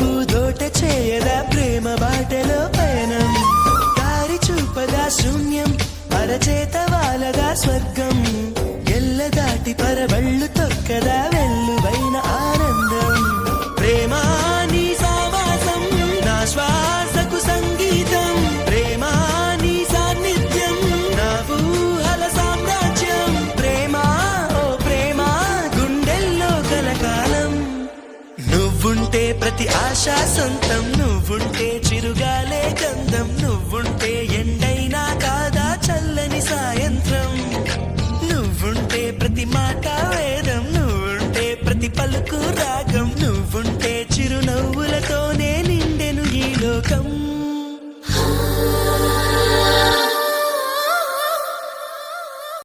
పూదోట చేయదా ప్రేమ బాటలో పయనం. దారి చూపదా శూన్యం అరచేత వాలదా స్వర్గం. ఎల్ల దాటి పరబళ్ళు తొక్కదా వెళ్ళ నువ్వుంటే ప్రతి ఆశ సొంతం నువ్వుంటే చిరుగాలే గంధం నువ్వుంటే ఎండైనా కాదా చల్లని సాయంత్రం. నువ్వుంటే ప్రతి మాట వేదం నువ్వుంటే ప్రతి పలుకు రాగం నువ్వుంటే చిరునవ్వులతోనే నిండెను ఈ లోకం.